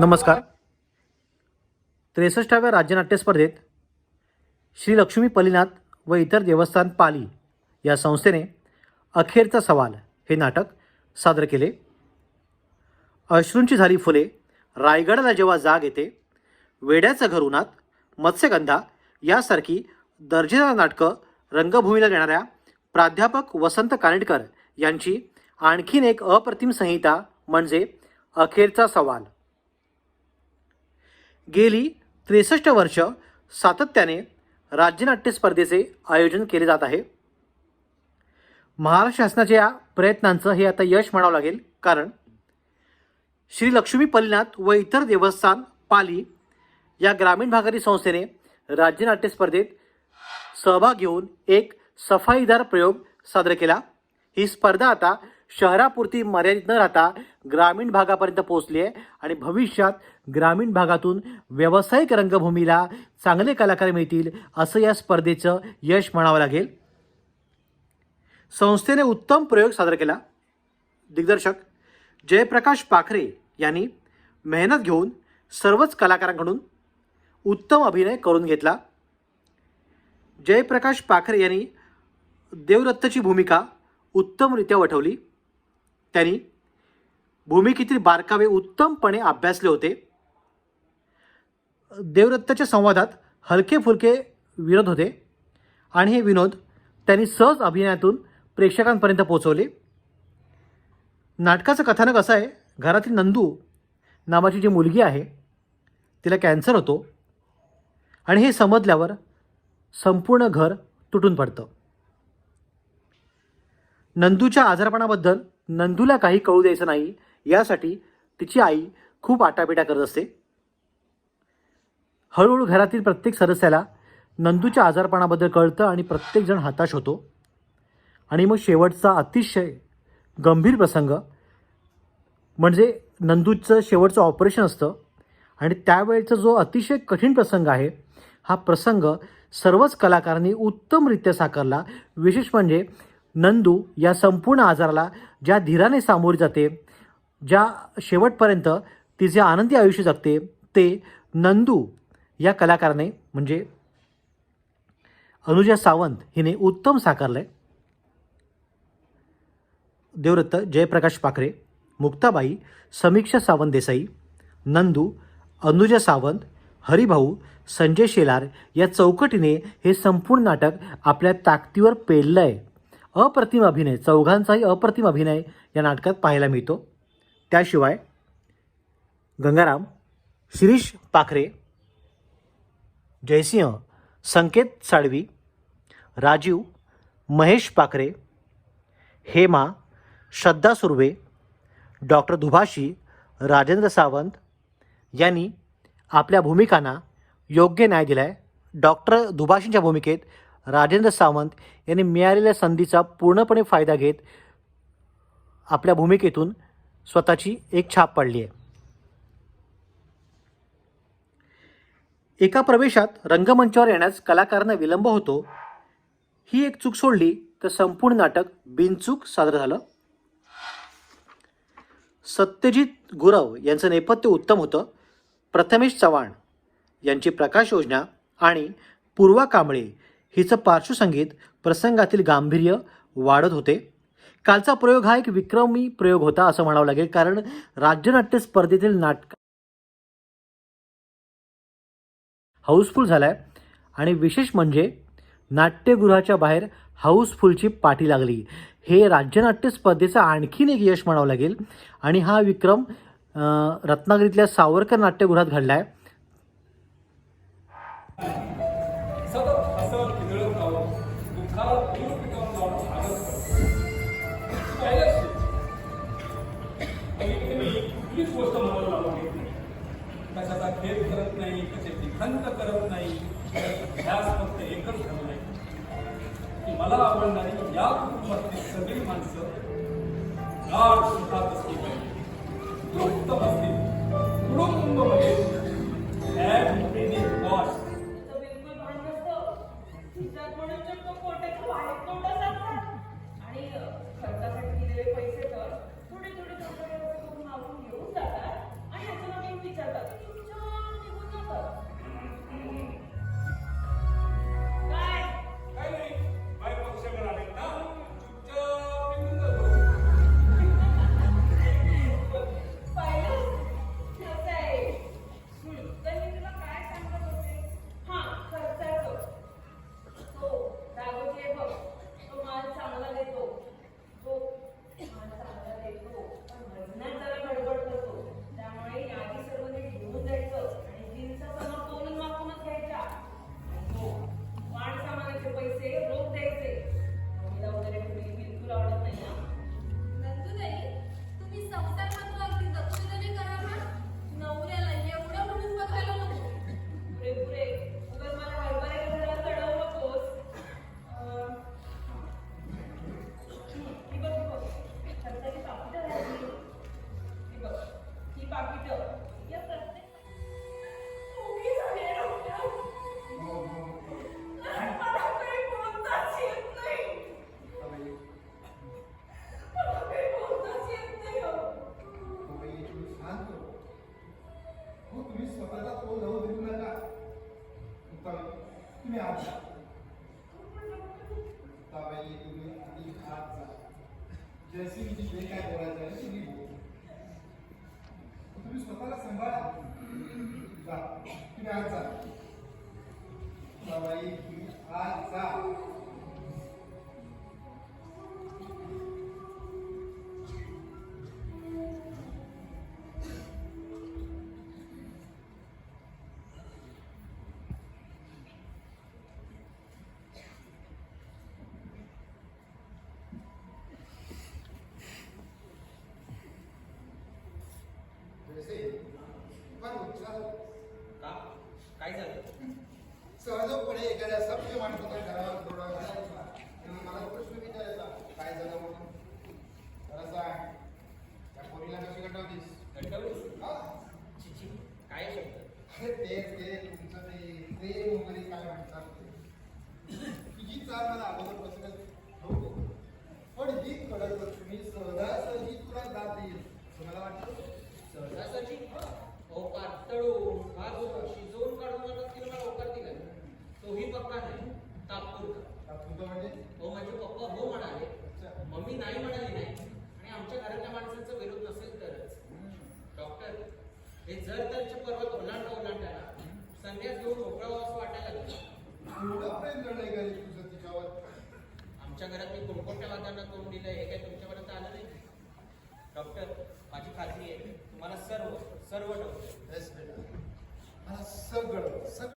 नमस्कार. त्रेसष्टाव्या राज्यनाट्य स्पर्धेत श्री लक्ष्मी पलिनाथ व इतर देवस्थान पाली या संस्थेने अखेरचा सवाल हे नाटक सादर केले. अश्रूंची झाली फुले रायगडाला जेव्हा जाग येते वेड्याचं घर उन्हात मत्स्यगंधा यासारखी दर्जेदार नाटकं रंगभूमीला देणाऱ्या प्राध्यापक वसंत कानेटकर यांची आणखीन एक अप्रतिम संहिता म्हणजे अखेरचा सवाल. गेली त्रेसष्ट वर्ष सातत्याने राज्यनाट्य स्पर्धेचे आयोजन केले जात आहे. महाराष्ट्र शासनाच्या या प्रयत्नांचं हे आता यश म्हणावं लागेल कारण श्री लक्ष्मी पल्लीनाथ व इतर देवस्थान पाली या ग्रामीण भागातील संस्थेने राज्यनाट्य स्पर्धेत सहभाग घेऊन एक सफाईदार प्रयोग सादर केला. ही स्पर्धा आता शहरापुरती मर्यादित न राहता ग्रामीण भागापर्यंत पोहोचली आहे आणि भविष्यात ग्रामीण भागातून व्यावसायिक रंगभूमीला चांगले कलाकार मिळतील असं या स्पर्धेचं यश म्हणावं लागेल. संस्थेने उत्तम प्रयोग सादर केला. दिग्दर्शक जयप्रकाश पाखरे यांनी मेहनत घेऊन सर्वच कलाकारांकडून उत्तम अभिनय करून घेतला. जयप्रकाश पाखरे यांनी देवदत्तची भूमिका उत्तमरित्या वठवली. त्यांनी भूमिकेतील बारकावे उत्तमपणे अभ्यासले होते. देवदत्ताच्या संवादात हलके फुलके विनोद होते आणि हे विनोद त्यांनी सहज अभिनयातून प्रेक्षकांपर्यंत पोहोचवले. नाटकाचं कथानक असं आहे घरातील नंदू नावाची जी मुलगी आहे तिला कॅन्सर होतो आणि हे समजल्यावर संपूर्ण घर तुटून पडतं. नंदूच्या आजारपणाबद्दल नंदूला काही कळू द्यायचं नाही. यासाठी तिची आई खूप आटापिटा करत असते. हळूहळू घरातील प्रत्येक सदस्याला नंदूच्या आजारपणाबद्दल कळतं आणि प्रत्येकजण हताश होतो. आणि मग शेवटचा अतिशय गंभीर प्रसंग म्हणजे नंदूचं शेवटचं ऑपरेशन असतं. आणि त्यावेळेचा जो अतिशय कठीण प्रसंग आहे हा प्रसंग सर्वच कलाकारांनी उत्तमरित्या साकारला. विशेष म्हणजे नंदू या संपूर्ण आजाराला ज्या धीराने सामोरी जाते ज्या शेवटपर्यंत तिचे आनंदी आयुष्य जगते ते नंदू या कलाकाराने म्हणजे अनुजा सावंत हिने उत्तम साकारलं आहे देवदत्त जयप्रकाश पाखरे मुक्ताबाई समीक्षा सावंत देसाई नंदू अनुजा सावंत हरिभाऊ संजय शेलार या चौकटीने हे संपूर्ण नाटक आपल्या ताकदीवर पेललं आहे अप्रतिम अभिनय चौघांचाही अप्रतिम अभिनय या नाटकात पाहायला मिळतो. त्याशिवाय गंगाराम शिरीष पाखरे जयसिंह संकेत साळवी राजीव महेश पाखरे हेमा श्रद्धा सुर्वे डॉक्टर दुभाषी राजेंद्र सावंत यांनी आपल्या भूमिकांना योग्य न्याय दिला आहे डॉक्टर दुभाषींच्या भूमिकेत राजेंद्र सावंत यांनी मिळालेल्या संधीचा पूर्णपणे फायदा घेत आपल्या भूमिकेतून स्वतःची एक छाप पाडली आहे. एका प्रवेशात रंगमंचावर येण्यास कलाकारांना विलंब होतो. ही एक चूक सोडली तर संपूर्ण नाटक बिनचूक सादर झालं. सत्यजित गुरव यांचं नेपथ्य उत्तम होतं. प्रथमेश चव्हाण यांची प्रकाश योजना आणि पूर्वा कांबळे हिचं पार्श्वसंगीत प्रसंगातील गांभीर्य वाढत होते. कालचा प्रयोग हा एक विक्रमी प्रयोग होता असं म्हणावं लागेल कारण राज्यनाट्य स्पर्धेतील नाटक हाऊसफुल झालाय. आणि विशेष म्हणजे नाट्यगृहाच्या बाहेर हाऊसफुलची पाठी लागली. हे राज्यनाट्य स्पर्धेचं आणखीन एक यश म्हणावं लागेल. आणि हा विक्रम रत्नागिरीतल्या सावरकर नाट्यगृहात घडला आहे दुःखाला दूर कुठलीच गोष्ट मला लावून घेत नाही. कशाचा खेद करत नाही कशाची खंत करत नाही फक्त एकच ठरवलंय की मला आवडणारी या कुटुंबातली सगळी माणसं गाढ सुखात असली पाहिजे असतील कुटुंब म्हणजे तुम्ही आत का? काय झालं? सहजपणे एखाद्या सभ्य माणसाच्या घरावर थोडा घालायचा. आणि मला प्रश्न विचारायचा काय झालं म्हणून? जरा सांग त्या पोरीला कशी कटवलीस कंटाळूस हा? छी छी काय शब्द? अरे ते ते तुमचं ते प्रेम वगैरे काय म्हणतात ते? तुझी चाल मला अगोदरपासूनच हो पण ही कडक तुम्ही सहजासहजी तुला दाद देईल. असं मला वाटतं. सहजासहजी? हो पातळून भाजून शिजवून काढून मला तिला मला होकार दिला. तोही पक्का नाही तात्पुरता. म्हणजे? हो माझे पप्पा हो म्हणाले. मम्मी नाही म्हणाली नाही. आणि आमच्या घरातल्या माणसांचा विरोध नसेल तरच. डॉक्टर हे जर त्यांचे पर्वत ओलांडा ओलांडायला संन्यास घेऊन मोकळा असं वाटायला लागलं. का आमच्या घरात मी कोणकोणत्या वादांना तोंड दिलंय हे काही तुमच्यापर्यंत आलं नाही. डॉक्टर माझी खात्री आहे. तुम्हाला सर्व सर्व डॉक्टर सगळं सगळं